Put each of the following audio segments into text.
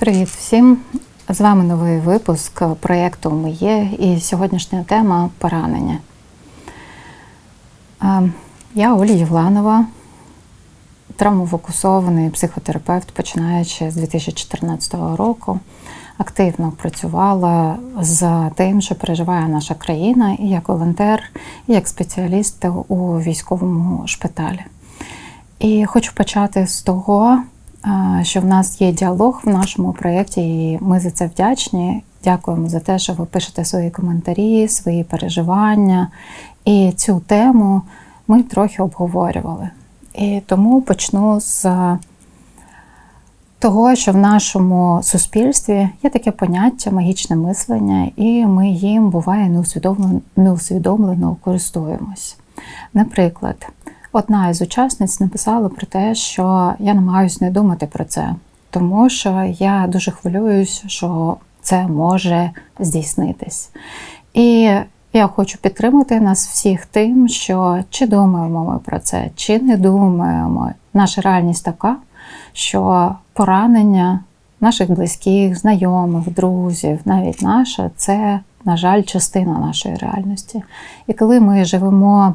Привіт всім! З вами новий випуск проєкту Ми є і сьогоднішня тема поранення. Я Оля Євланова, травмофокусований психотерапевт, починаючи з 2014 року. Активно працювала з тим, що переживає наша країна, і як волонтер, і як спеціаліст у військовому шпиталі. І хочу почати з того, що в нас є діалог в нашому проєкті, і ми за це вдячні. Дякуємо за те, що ви пишете свої коментарі, свої переживання. І цю тему ми трохи обговорювали. І тому почну з того, що в нашому суспільстві є таке поняття магічне мислення, і ми їм буває неусвідомлено, неусвідомлено користуємось. Наприклад, одна із учасниць написала про те, що я намагаюся не думати про це, тому що я дуже хвилююсь, що це може здійснитись. І я хочу підтримати нас всіх тим, що чи думаємо ми про це, чи не думаємо. Наша реальність така, що поранення наших близьких, знайомих, друзів, навіть наше, це, на жаль, частина нашої реальності. І коли ми живемо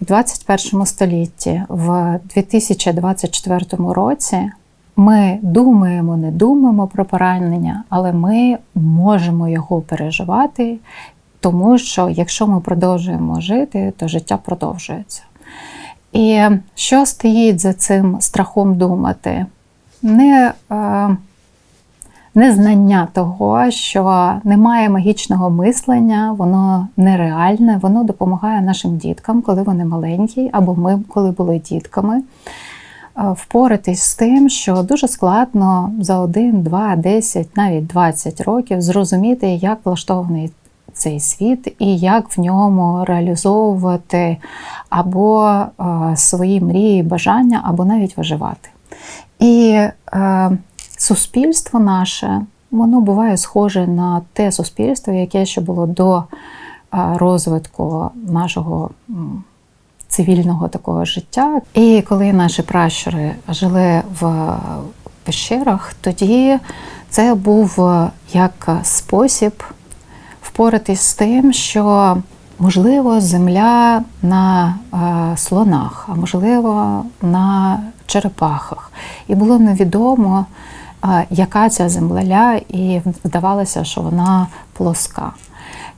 в 21 столітті, в 2024 році, ми думаємо, не думаємо про поранення, але ми можемо його переживати, тому що якщо ми продовжуємо жити, то життя продовжується. І що стоїть за цим страхом думати? Не е, незнання того, що немає магічного мислення, воно нереальне, воно допомагає нашим діткам, коли вони маленькі, або ми, коли були дітками, впоратись з тим, що дуже складно за 1, 2, 10, навіть 20 років зрозуміти, як влаштований цей світ і як в ньому реалізовувати або свої мрії, бажання, або навіть виживати. І е, суспільство наше, воно буває схоже на те суспільство, яке ще було до розвитку нашого цивільного такого життя. І коли наші пращури жили в пещерах, тоді це був як спосіб впоратись з тим, що можливо земля на слонах, а можливо на черепахах. І було невідомо, яка ця земля, і здавалося, що вона плоска.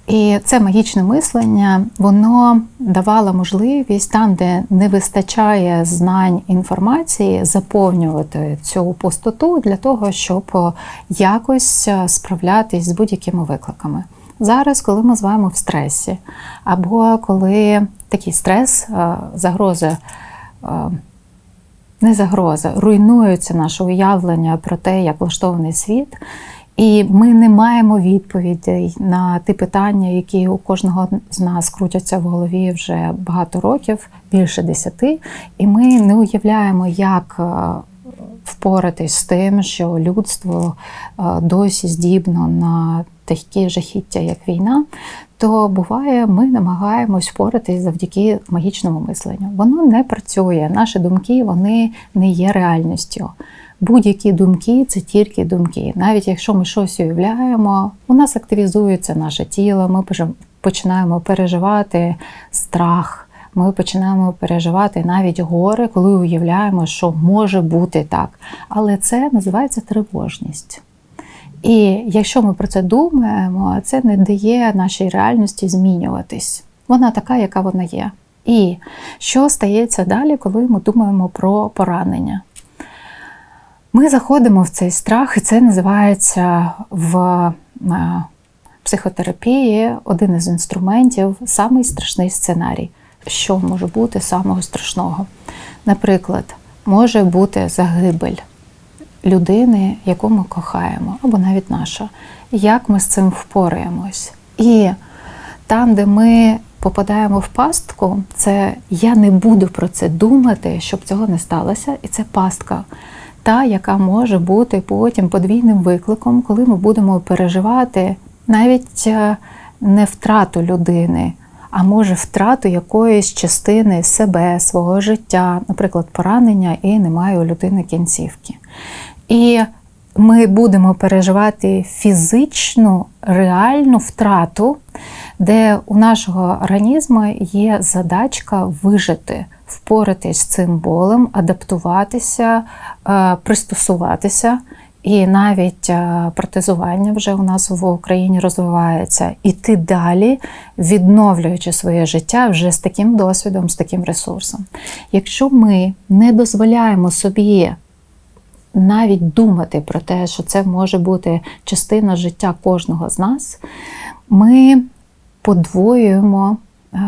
І це магічне мислення, воно давало можливість там, де не вистачає знань інформації, заповнювати цю пустоту для того, щоб якось справлятись з будь-якими викликами. Зараз, коли ми з вами в стресі, або коли такий стрес, загроза не загроза, руйнується наше уявлення про те, як влаштований світ. І ми не маємо відповідей на ті питання, які у кожного з нас крутяться в голові вже багато років, більше десяти. І ми не уявляємо, як е, впоратись з тим, що людство е, досі здібно на такі жахіття, як війна, то буває, ми намагаємось впоратись завдяки магічному мисленню. Воно не працює. Наші думки вони не є реальністю. Будь-які думки це тільки думки. Навіть якщо ми щось уявляємо, у нас активізується наше тіло, ми починаємо переживати страх. Ми починаємо переживати навіть горе, коли уявляємо, що може бути так. Але це називається тривожність. І якщо ми про це думаємо, це не дає нашій реальності змінюватись. Вона така, яка вона є. І що стається далі, коли ми думаємо про поранення? Ми заходимо в цей страх, і це називається в е, психотерапії один із інструментів самий страшний сценарій. Що може бути самого страшного? Наприклад, може бути загибель людини, яку ми кохаємо, або навіть наша. Як ми з цим впораємось? І там, де ми попадаємо в пастку, це я не буду про це думати, щоб цього не сталося, і це пастка. Та, яка може бути потім подвійним викликом, коли ми будемо переживати навіть е, не втрату людини, а може втрату якоїсь частини себе, свого життя, наприклад, поранення, і немає у людини кінцівки. І ми будемо переживати фізичну реальну втрату, де у нашого організму є задачка вижити, впоратись з цим болем, адаптуватися, е, пристосуватися. І навіть е, протезування вже у нас в Україні розвивається. Іти далі, відновлюючи своє життя вже з таким досвідом, з таким ресурсом. Якщо ми не дозволяємо собі навіть думати про те, що це може бути частина життя кожного з нас, ми подвоюємо е,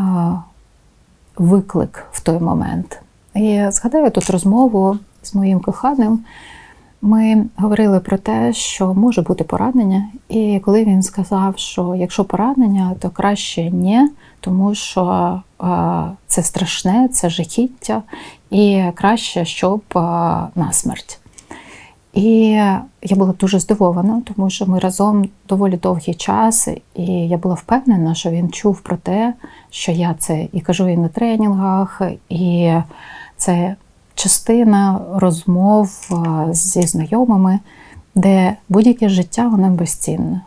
виклик в той момент. І згадаю тут розмову з моїм коханим. Ми говорили про те, що може бути поранення, і коли він сказав, що якщо поранення, то краще ні, тому що е, це страшне, це жахіття, і краще, щоб е, на смерть. І я була дуже здивована, тому що ми разом доволі довгий час, і я була впевнена, що він чув про те, що я це і кажу і на тренінгах, і це частина розмов зі знайомими, де будь-яке життя воно безцінне.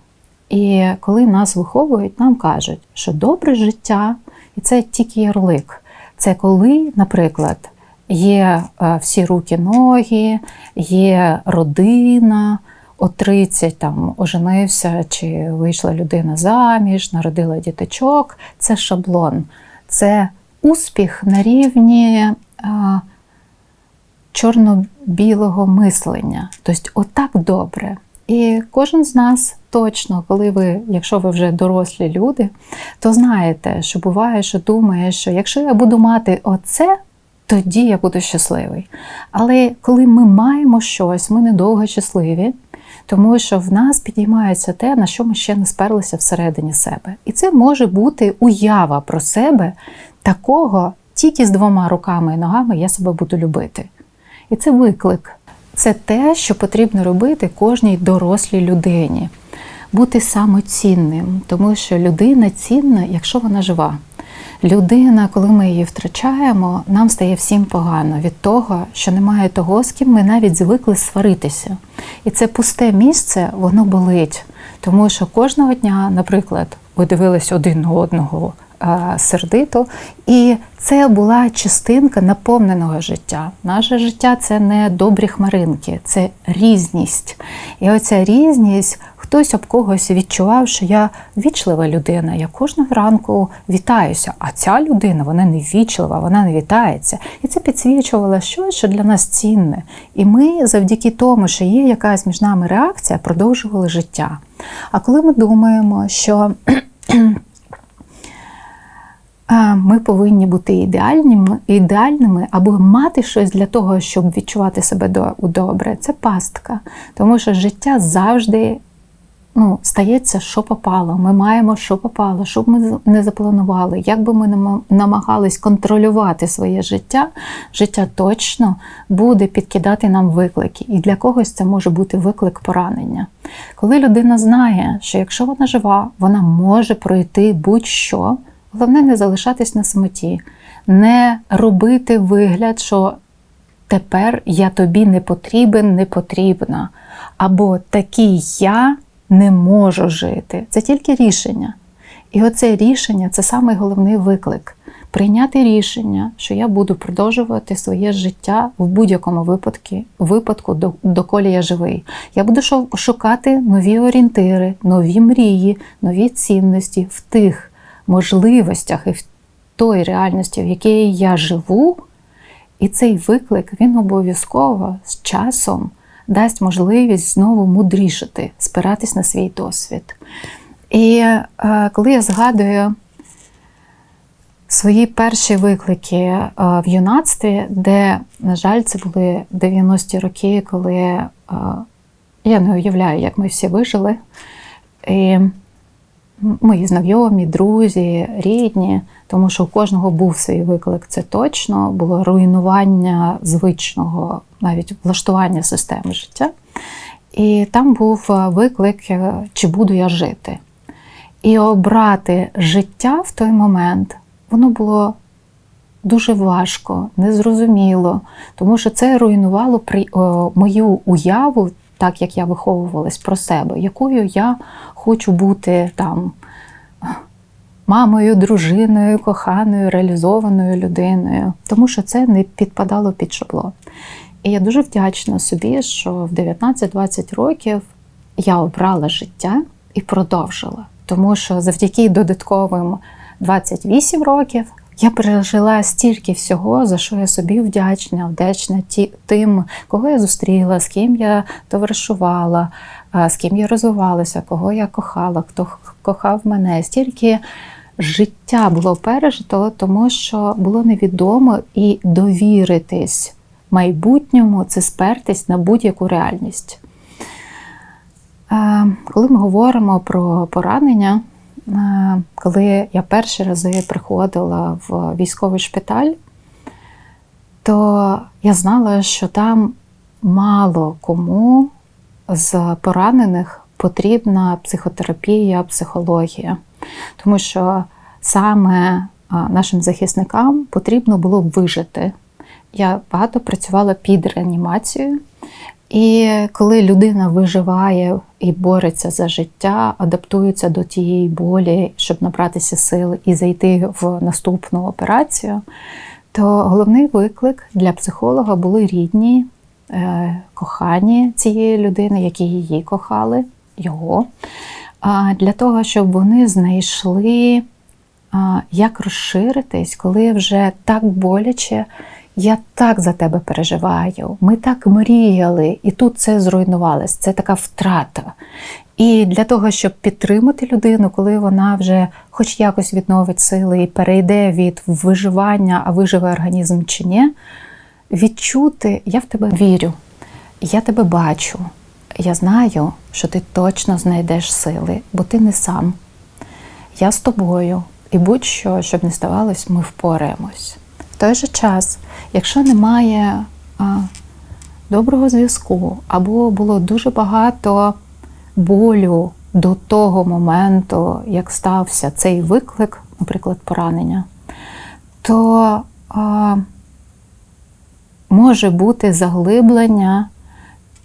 І коли нас виховують, нам кажуть, що добре життя, і це тільки ярлик. Це коли, наприклад, є е, всі руки, ноги, є родина, о 30 там оженився чи вийшла людина заміж, народила діточок. Це шаблон, це успіх на рівні а, чорно-білого мислення. Тобто, отак добре. І кожен з нас точно, коли ви, якщо ви вже дорослі люди, то знаєте, що буває, що думає, що якщо я буду мати оце, тоді я буду щасливий. Але коли ми маємо щось, ми недовго щасливі, тому що в нас підіймається те, на що ми ще не сперлися всередині себе. І це може бути уява про себе такого, тільки з двома руками і ногами я себе буду любити. І це виклик. Це те, що потрібно робити кожній дорослій людині. Бути самоцінним, тому що людина цінна, якщо вона жива. Людина, коли ми її втрачаємо, нам стає всім погано від того, що немає того, з ким ми навіть звикли сваритися. І це пусте місце, воно болить. Тому що кожного дня, наприклад, ви дивились один на одного сердито, і це була частинка наповненого життя. Наше життя це не добрі хмаринки, це різність. І оця різність хтось об когось відчував, що я вічлива людина. Я кожного ранку вітаюся. А ця людина вона не вічлива, вона не вітається. І це підсвічувало щось, що для нас цінне. І ми завдяки тому, що є якась між нами реакція, продовжували життя. А коли ми думаємо, що ми повинні бути ідеальними, ідеальними або мати щось для того, щоб відчувати себе добре. Це пастка. Тому що життя завжди ну, стається, що попало. Ми маємо, що попало, що б ми не запланували. Як би ми намагались контролювати своє життя, життя точно буде підкидати нам виклики. І для когось це може бути виклик поранення. Коли людина знає, що якщо вона жива, вона може пройти будь-що. Головне не залишатись на самоті, не робити вигляд, що тепер я тобі не потрібен, не потрібна. Або такий я не можу жити. Це тільки рішення. І оце рішення це самий головний виклик. Прийняти рішення, що я буду продовжувати своє життя в будь-якому випадку, випадку, доколі я живий. Я буду шукати нові орієнтири, нові мрії, нові цінності в тих можливостях і в той реальності, в якій я живу, і цей виклик він обов'язково з часом дасть можливість знову мудрішати, спиратись на свій досвід. І е, коли я згадую свої перші виклики е, в юнацтві, де, на жаль, це були 90-ті роки, коли е, я не уявляю, як ми всі вижили. І мої знайомі, друзі, рідні, тому що у кожного був свій виклик. Це точно було руйнування звичного, навіть влаштування системи життя. І там був е, виклик, е, чи буду я жити. І обрати життя в той момент воно було дуже важко, незрозуміло, тому що це руйнувало мою уяву так як я виховувалась про себе, якою я хочу бути там мамою, дружиною, коханою, реалізованою людиною, тому що це не підпадало під шаблон. І я дуже вдячна собі, що в 19-20 років я обрала життя і продовжила. Тому що завдяки додатковим 28 років я пережила стільки всього, за що я собі вдячна, вдячна ті, тим, кого я зустріла, з ким я товаришувала, з ким я розвивалася, кого я кохала, хто кохав мене. Стільки життя було пережито, тому що було невідомо і довіритись майбутньому це спертись на будь-яку реальність. Коли ми говоримо про поранення, коли я перші рази приходила в військовий шпиталь, то я знала, що там мало кому з поранених потрібна психотерапія, психологія, тому що саме нашим захисникам потрібно було вижити. Я багато працювала під реанімацією. І коли людина виживає і бореться за життя, адаптується до тієї болі, щоб набратися сил і зайти в наступну операцію, то головний виклик для психолога були рідні, е, кохані цієї людини, які її кохали, його, для того, щоб вони знайшли, як розширитись, коли вже так боляче. Я так за тебе переживаю, ми так мріяли, і тут це зруйнувалось. Це така втрата. І для того, щоб підтримати людину, коли вона вже хоч якось відновить сили і перейде від виживання, а виживе організм чи ні, відчути, я в тебе вірю, я тебе бачу. Я знаю, що ти точно знайдеш сили, бо ти не сам. Я з тобою. І будь-що, щоб не ставалось, ми впораємось. Той же час, якщо немає а, доброго зв'язку, або було дуже багато болю до того моменту, як стався цей виклик, наприклад, поранення, то а, може бути заглиблення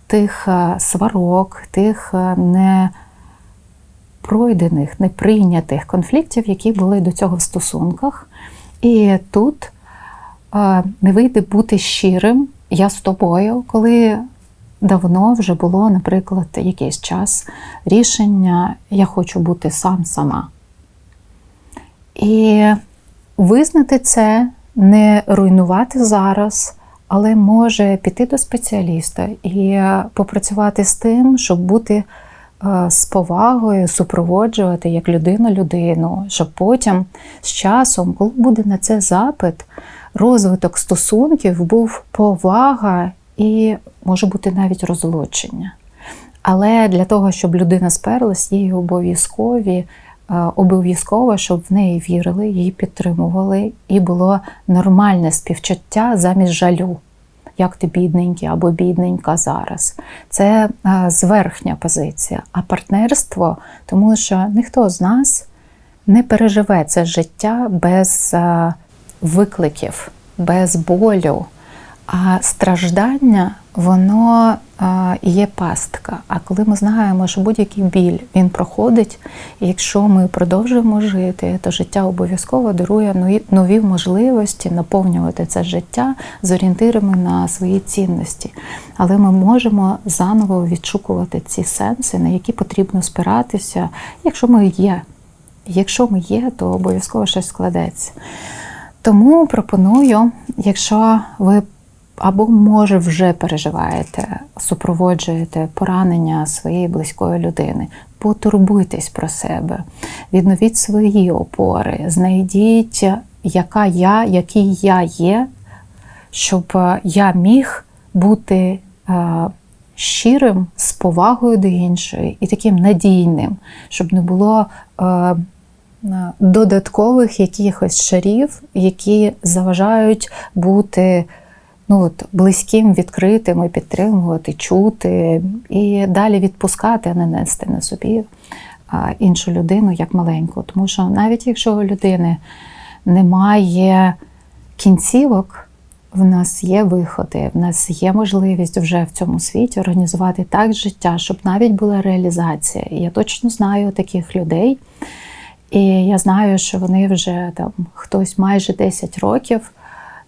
тих сварок, тих не пройдених, неприйнятих конфліктів, які були до цього в стосунках. І тут не вийде бути щирим, я з тобою, коли давно вже було, наприклад, якийсь час рішення Я хочу бути сам сама. І визнати це, не руйнувати зараз, але може піти до спеціаліста і попрацювати з тим, щоб бути з повагою, супроводжувати як людина людину, щоб потім з часом, коли буде на це запит, розвиток стосунків був повага і може бути навіть розлучення. Але для того, щоб людина сперлась, їй обов'язкові. Обов'язково, щоб в неї вірили, її підтримували, і було нормальне співчуття замість жалю як ти бідненький або бідненька зараз. Це е, зверхня позиція. А партнерство, тому що ніхто з нас не переживе це життя без е, викликів, без болю. А страждання, воно є пастка. А коли ми знаємо, що будь-який біль він проходить, і якщо ми продовжуємо жити, то життя обов'язково дарує нові можливості наповнювати це життя з орієнтирами на свої цінності. Але ми можемо заново відшукувати ці сенси, на які потрібно спиратися, якщо ми є. Якщо ми є, то обов'язково щось складеться. Тому пропоную, якщо ви або, може, вже переживаєте, супроводжуєте поранення своєї близької людини. Потурбуйтесь про себе, відновіть свої опори, знайдіть, яка я, який я є, щоб е, я міг бути е, щирим, з повагою до іншої і таким надійним, щоб не було. Е, додаткових якихось шарів, які заважають бути ну от близьким, відкритим і підтримувати, чути і далі відпускати, а не нести на собі іншу людину як маленьку. Тому що навіть якщо у людини немає кінцівок, в нас є виходи, в нас є можливість вже в цьому світі організувати так життя, щоб навіть була реалізація. Я точно знаю таких людей. І я знаю, що вони вже там хтось майже 10 років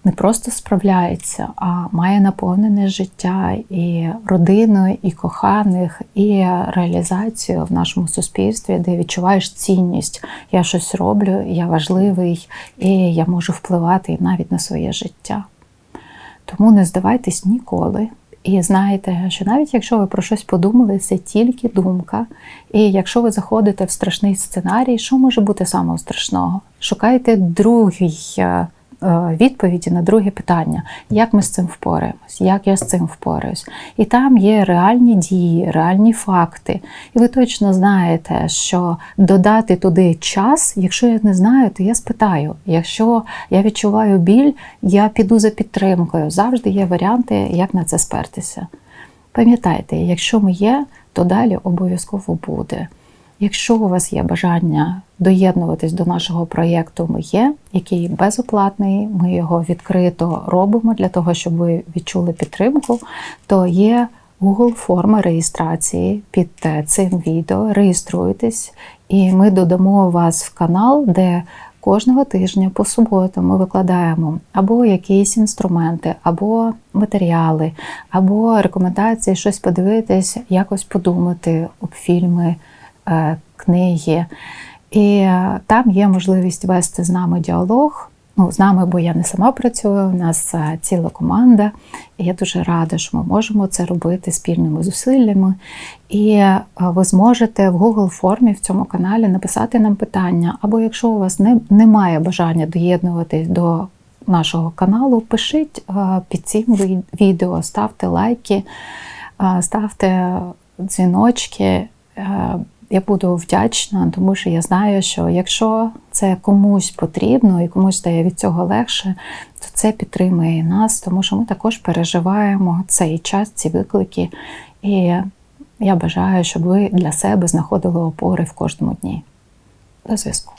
не просто справляється, а має наповнене життя і родиною, і коханих, і реалізацію в нашому суспільстві, де відчуваєш цінність. Я щось роблю, я важливий, і я можу впливати навіть на своє життя. Тому не здавайтесь ніколи. І знаєте, що навіть якщо ви про щось подумали, це тільки думка. І якщо ви заходите в страшний сценарій, що може бути самого страшного? Шукайте другий е, відповіді на друге питання, як ми з цим впораємось, як я з цим впораюсь. І там є реальні дії, реальні факти. І ви точно знаєте, що додати туди час, якщо я не знаю, то я спитаю. Якщо я відчуваю біль, я піду за підтримкою. Завжди є варіанти, як на це спертися. Пам'ятайте, якщо ми є, то далі обов'язково буде. Якщо у вас є бажання доєднуватись до нашого проєкту Ми є, який безоплатний, ми його відкрито робимо для того, щоб ви відчули підтримку, то є Google форма реєстрації під е, цим відео. Реєструйтесь, і ми додамо вас в канал, де кожного тижня по суботам ми викладаємо або якісь інструменти, або матеріали, або рекомендації, щось подивитись, якось подумати об фільми, книги. І е, там є можливість вести з нами діалог. Ну, з нами, бо я не сама працюю, у нас е, ціла команда, і я дуже рада, що ми можемо це робити спільними зусиллями. І е, ви зможете в Google формі в цьому каналі написати нам питання, або якщо у вас не, немає бажання доєднуватись до нашого каналу, пишіть е, під цим відео, ставте лайки, е, ставте дзвіночки. Я буду вдячна, тому що я знаю, що якщо це комусь потрібно і комусь стає від цього легше, то це підтримує нас, тому що ми також переживаємо цей час, ці виклики. І я бажаю, щоб ви для себе знаходили опори в кожному дні. До зв'язку.